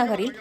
நகரில்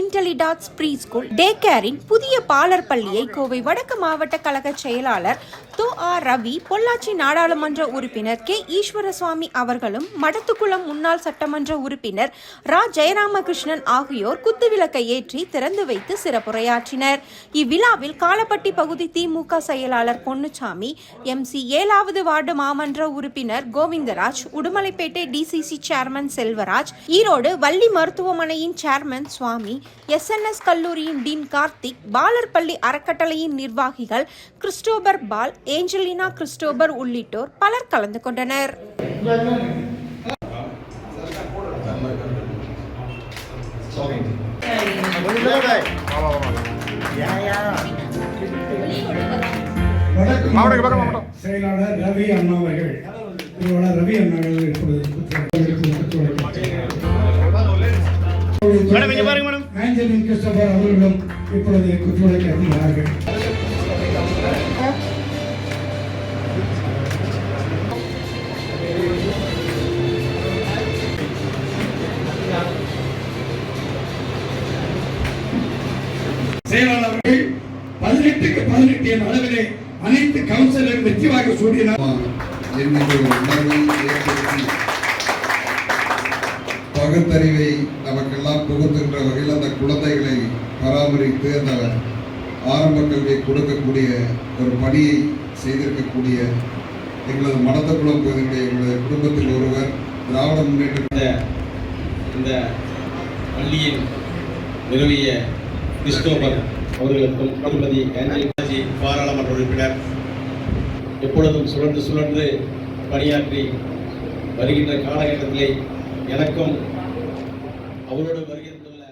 Anjali tots pre school day கேரின் புதிய பாலர் பள்ளியை கோவை வடக்கு மாவட்ட கழக செயலாளர் தோ ஆர் ரவி பொள்ளாச்சி நாடாளுமன்ற உறுப்பினர் கே. ஈஸ்வரசுவாமி அவர்களும் மடத்துக்குளம் முன்னாள் சட்டமன்ற உறுப்பினர் ரா. ஜெயராமகிருஷ்ணன் ஆகியோர் குத்துவிளக்கை ஏற்றி திறந்து வைத்து சிறப்புரையாற்றினர். இவ்விழாவில் காலப்பட்டி பகுதி திமுக செயலாளர் பொன்னுச்சாமி எம்சி ஏழாவது வார்டு மாமன்ற உறுப்பினர் கோவிந்தராஜ் உடுமலைப்பேட்டை டிசிசி சேர்மன் செல்வராஜ் ஈரோடு வள்ளி மருத்துவமனையின் சேர்மன் சுவாமி எஸ்என்எஸ் கல்லூரியின் டீன் கார்த்திக் பாலர் பள்ளி அறக்கட்டளையின் நிர்வாகிகள் கிறிஸ்டோபர் பால் ஏஞ்சலினா கிறிஸ்டோபர் உள்ளிட்டோர் பலர் கலந்து கொண்டனர். செயலாளர் ரவி அண்ணா அவர்கள். ரவி அண்ணா மேடம், இங்க பாருங்க, மேடம். ஆஞ்சலின் கிறிஸ்டபர் அவர்களும் இப்பொழுது குத்துவிளக்கு அறிகிறார்கள் செயலாளர் அவர்கள் பதினெட்டுக்கு பதினெட்டு என்ற அளவிலே அனைத்து கவுன்சிலரும் வெற்றி வாக்கு சூடினார் பகுத்தறிவை நமக்கெல்லாம் புகுத்துகின்ற வகையில் அந்த குழந்தைகளை பராமரித்து அந்த ஆரம்ப கல்வியை கொடுக்கக்கூடிய ஒரு பணியை செய்திருக்கக்கூடிய எங்களது மனத்தக்குளம் பகுதியினுடைய எங்களது குடும்பத்தில் ஒருவர் திராவிட முன்னேற்ற இந்த பள்ளியின் நிறுவிய கிறிஸ்டோபர் அவர்களுக்கும் திருமதி ஆஞ்சலிகாஜி பாராளுமன்ற உறுப்பினர் எப்பொழுதும் சுழன்று சுழன்று பணியாற்றி வருகின்ற காலகட்டத்திலே எனக்கும் அவரோட வருகின்றுள்ள